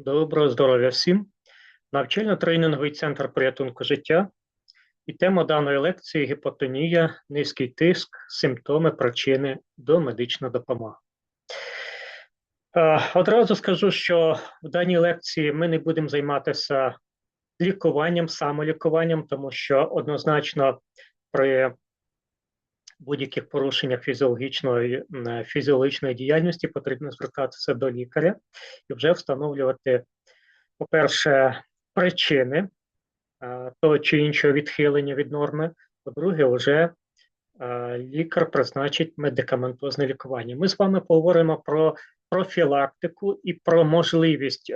Доброго здоров'я всім. Навчально-тренінговий центр порятунку життя. І тема даної лекції гіпотонія, низький тиск, симптоми, причини до медичної допомоги. Е, Одразу скажу, що в даній лекції ми не будемо займатися лікуванням, самолікуванням, тому що однозначно при будь-яких порушеннях фізіологічної, фізіологічної діяльності потрібно звертатися до лікаря і вже встановлювати, по-перше, причини того чи іншого відхилення від норми, по-друге, вже лікар призначить медикаментозне лікування. Ми з вами поговоримо про профілактику і про можливість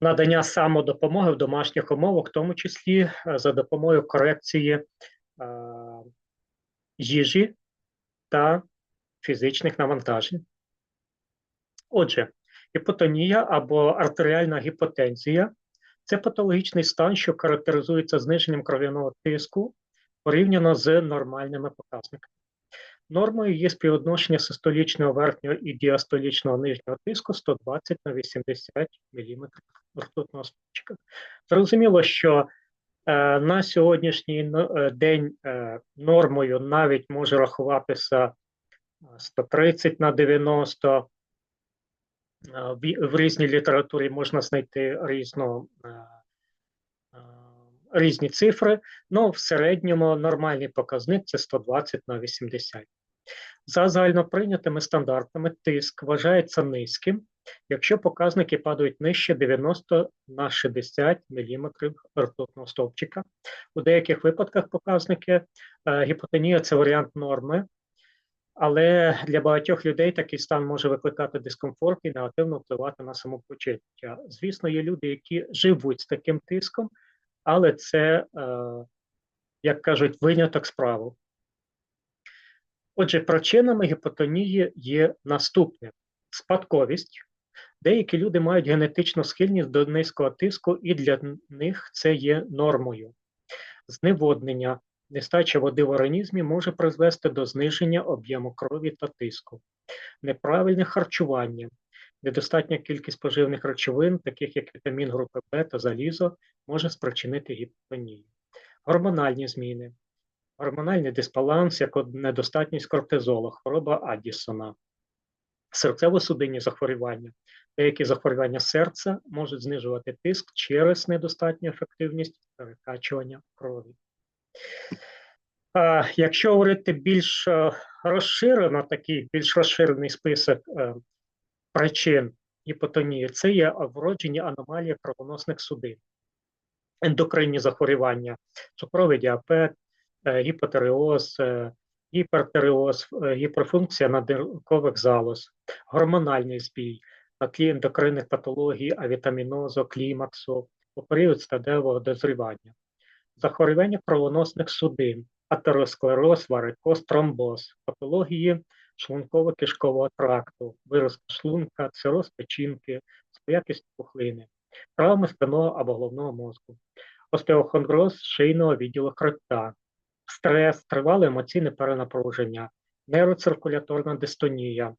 надання самодопомоги в домашніх умовах, в тому числі за допомогою корекції е, їжі та фізичних навантажень. Отже, гіпотонія або артеріальна гіпотензія це патологічний стан, що характеризується зниженням кров'яного тиску порівняно з нормальними показниками. Нормою є співвідношення систолічного верхнього і діастолічного нижнього тиску 120 на 80 мм ртутного стопчика. Зрозуміло, що на сьогоднішній е, день е, нормою навіть може рахуватися 130 на 90. В, різній літературі можна знайти різно, різні цифри, але в середньому нормальний показник це 120 на 80. За загальноприйнятими стандартами тиск вважається низьким, якщо показники падають нижче 90 на 60 мм ртутного стовпчика. У деяких випадках показники е, гіпотонія це варіант норми, але для багатьох людей такий стан може викликати дискомфорт і негативно впливати на самопочуття. Звісно, є люди, які живуть з таким тиском, але це, е, як кажуть, виняток справу. Отже, причинами гіпотонії є наступне: спадковість. Деякі люди мають генетичну схильність до низького тиску, і для них це є нормою. Зневоднення, нестача води в організмі може призвести до зниження об'єму крові та тиску, неправильне харчування, недостатня кількість поживних речовин, таких як вітамін групи В та залізо, може спричинити гіпотонію. Гормональні зміни, гормональний дисбаланс, як недостатність кортизолу, хвороба Аддісона, серцево-судинні захворювання. Деякі захворювання серця можуть знижувати тиск через недостатню ефективність перекачування крові. Якщо говорити більш е, розширено, такий більш розширений список е, причин гіпотонії, це є вроджені аномалії кровоносних судин, ендокринні захворювання, цукровий діабет, Е, гіпотереоз, гіпертереоз, гіперфункція надиркових залоз, гормональний збій, тлі ендокринних патологій, авітамінозу, клімаксу у період стадевого дозрівання, захворювання кровоносних судин, атеросклероз, варикоз, тромбоз, патології шлунково-кишкового тракту, вирос шлунка, цироз печінки, своякість пухлини, травми спинного або головного мозку, остеохондроз шийного відділу хребта, стрес, тривале емоційне перенапруження, нейроциркуляторна дистонія,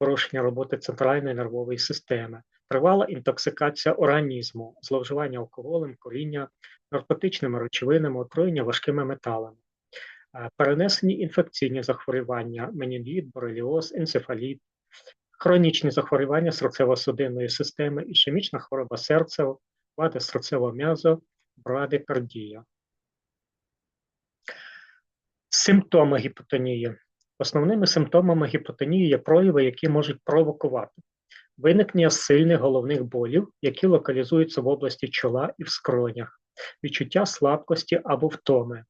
порушення роботи центральної нервової системи, тривала інтоксикація організму, зловживання алкоголем, коріння, наркотичними речовинами, отруєння важкими металами, е, перенесені інфекційні захворювання, менінгіт, бореліоз, енцефаліт, хронічні захворювання серцево-судинної системи, ішемічна хвороба серця, вади серцевого м'язу, брадикардія. Симптоми гіпотонії. Основними симптомами гіпотонії є прояви, які можуть провокувати виникнення сильних головних болів, які локалізуються в області чола і в скронях, відчуття слабкості або втоми,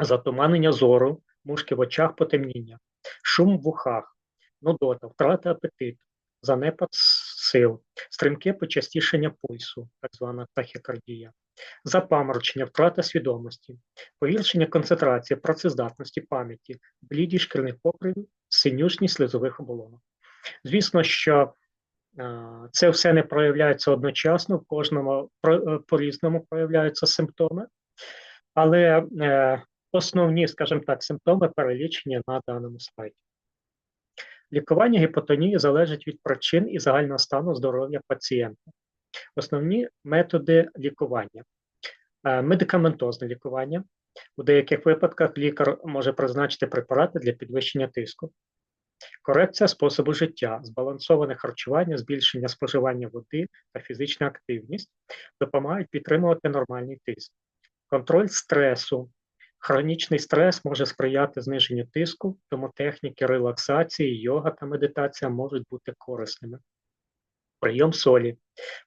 затуманення зору, мушки в очах потемніння, шум в вухах, нудота, втрата апетиту, занепад сил, стрімке почастішення пульсу, так звана тахікардія, запаморочення, втрата свідомості, погіршення концентрації, працездатності пам'яті, блідість шкірних покривів, синюшність слизових оболонок. Звісно, що е, це все не проявляється одночасно, в кожному е, по-різному проявляються симптоми, але е, основні, скажімо так, симптоми перелічені на даному слайді. Лікування гіпотонії залежить від причин і загального стану здоров'я пацієнта. Основні методи лікування: Е, медикаментозне лікування. У деяких випадках лікар може призначити препарати для підвищення тиску. Корекція способу життя, збалансоване харчування, збільшення споживання води та фізична активність допомагають підтримувати нормальний тиск. Контроль стресу. Хронічний стрес може сприяти зниженню тиску, тому техніки релаксації, йога та медитація можуть бути корисними. Прийом солі.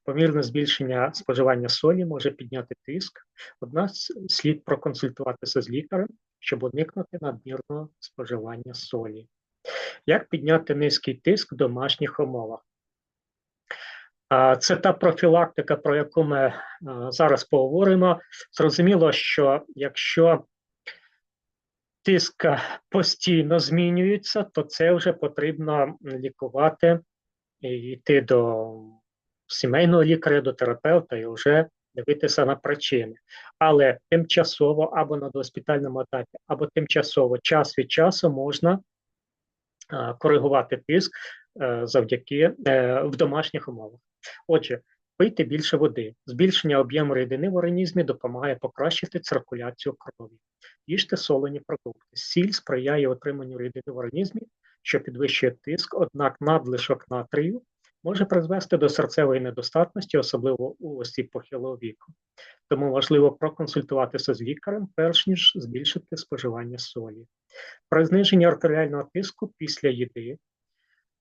Помірне збільшення споживання солі може підняти тиск, однак слід проконсультуватися з лікарем, щоб уникнути надмірного споживання солі. Як підняти низький тиск в домашніх умовах? Це та профілактика, про яку ми зараз поговоримо. Зрозуміло, що якщо тиск постійно змінюється, то це вже потрібно лікувати йти до сімейного лікаря, до терапевта і вже дивитися на причини. Але тимчасово або на госпітальному етапі, або тимчасово час від часу можна коригувати тиск е, завдяки е, в домашніх умовах. Отже, пийте більше води. Збільшення об'єму рідини в організмі допомагає покращити циркуляцію крові. Їжте солені продукти. Сіль сприяє отриманню рідини в організмі, що підвищує тиск, однак надлишок натрію може призвести до серцевої недостатності, особливо у осіб похилого віку. Тому важливо проконсультуватися з лікарем, перш ніж збільшити споживання солі. При зниженні артеріального тиску після їди.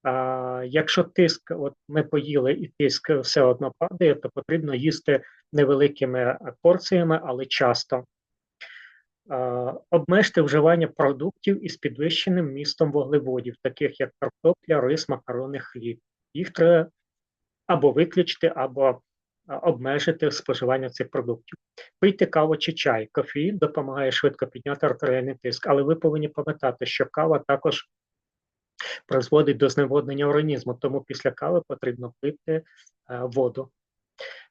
А, Якщо тиск, от ми поїли і тиск все одно падає, то потрібно їсти невеликими порціями, але часто. А, обмежте вживання продуктів із підвищеним містом вуглеводів, таких як картопля, рис, макарони, хліб. Їх треба або виключити, або обмежити споживання цих продуктів. Пийте каву чи чай. Кофеїн допомагає швидко підняти артеріальний тиск, але ви повинні пам'ятати, що кава також призводить до зневоднення організму, тому після кави потрібно пити е, воду.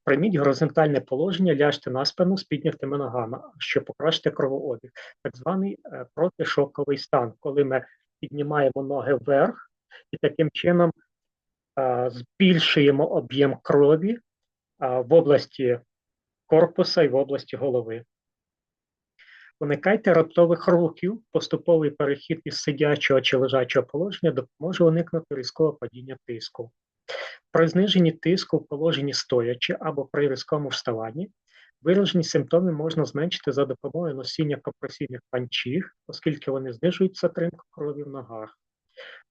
Прийміть горизонтальне положення, ляжте на спину з піднятими ногами, щоб покращити кровообіг. Так званий е, протишоковий стан, коли ми піднімаємо ноги вверх і таким чином е, збільшуємо об'єм крові в області корпуса і в області голови. Уникайте раптових рухів, поступовий перехід із сидячого чи лежачого положення допоможе уникнути різкого падіння тиску. При зниженні тиску в положенні стоячи або при різкому вставанні виражені симптоми можна зменшити за допомогою носіння компресійних панчів, оскільки вони знижують затримку крові в ногах.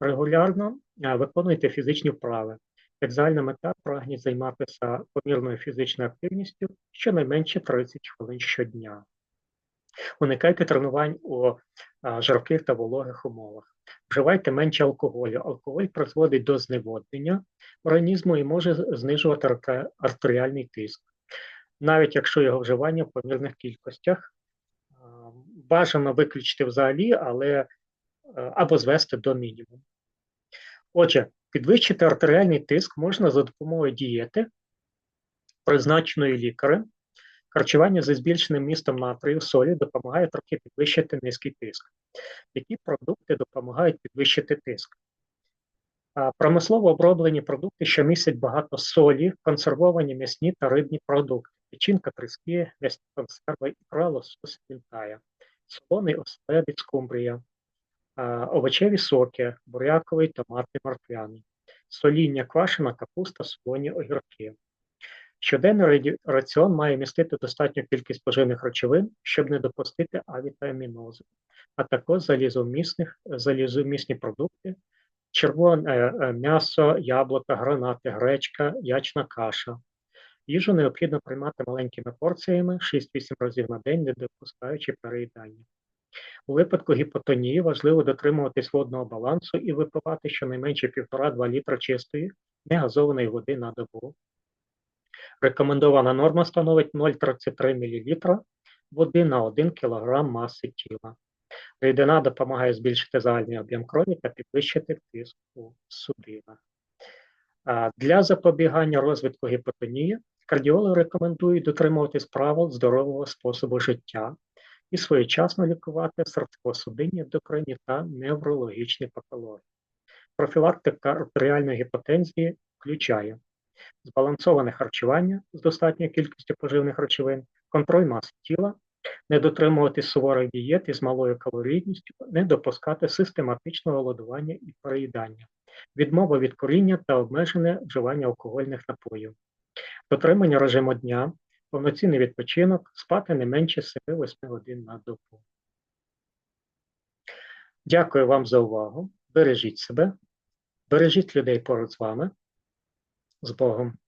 Регулярно виконуйте фізичні вправи. Як загальна мета прагніть займатися помірною фізичною активністю щонайменше 30 хвилин щодня. Уникайте тренувань у а, жарких та вологих умовах. Вживайте менше алкоголю. Алкоголь призводить до зневоднення організму і може знижувати артеріальний тиск. Навіть якщо його вживання в помірних кількостях, бажано виключити взагалі, але або звести до мінімуму. Отже, Підвищити артеріальний тиск можна за допомогою дієти, призначеної лікарем. Харчування зі збільшеним містом натрію солі допомагає трохи підвищити низький тиск. Які продукти допомагають підвищити тиск? Промислово оброблені продукти, що містять багато солі, консервовані м'ясні та рибні продукти, печінка, тріски, м'ясні консерви, ікра, лосось, вінтая, солоний оселедець, скумбрія, овочеві соки, буряковий, томатний, морквяний, соління, квашена капуста, солоні огірки. Щоденний раціон має містити достатню кількість поживних речовин, щоб не допустити авітамінозу, а також залізомісних, залізомісні продукти, червоне е, м'ясо, яблука, гранати, гречка, ячна каша. Їжу необхідно приймати маленькими порціями 6-8 разів на день, не допускаючи переїдання. У випадку гіпотонії важливо дотримуватись водного балансу і випивати щонайменше 1,5-2 літра чистої, негазованої води на добу. Рекомендована норма становить 0,33 мл води на 1 кг маси тіла. Рідина допомагає збільшити загальний об'єм крові та підвищити тиск у судинах. Для запобігання розвитку гіпотонії кардіологи рекомендують дотримуватись правил здорового способу життя, і своєчасно лікувати серцево-судинні ендокринні та неврологічні патології. Профілактика артеріальної гіпотензії включає збалансоване харчування з достатньою кількістю поживних речовин, контроль маси тіла, не дотримуватись суворої дієти з малою калорійністю, не допускати систематичного голодування і переїдання, відмова від коріння та обмежене вживання алкогольних напоїв, дотримання режиму дня, повноцінний відпочинок, спати не менше 7-8 годин на добу. Дякую вам за увагу. Бережіть себе, бережіть людей поруч з вами. З Богом.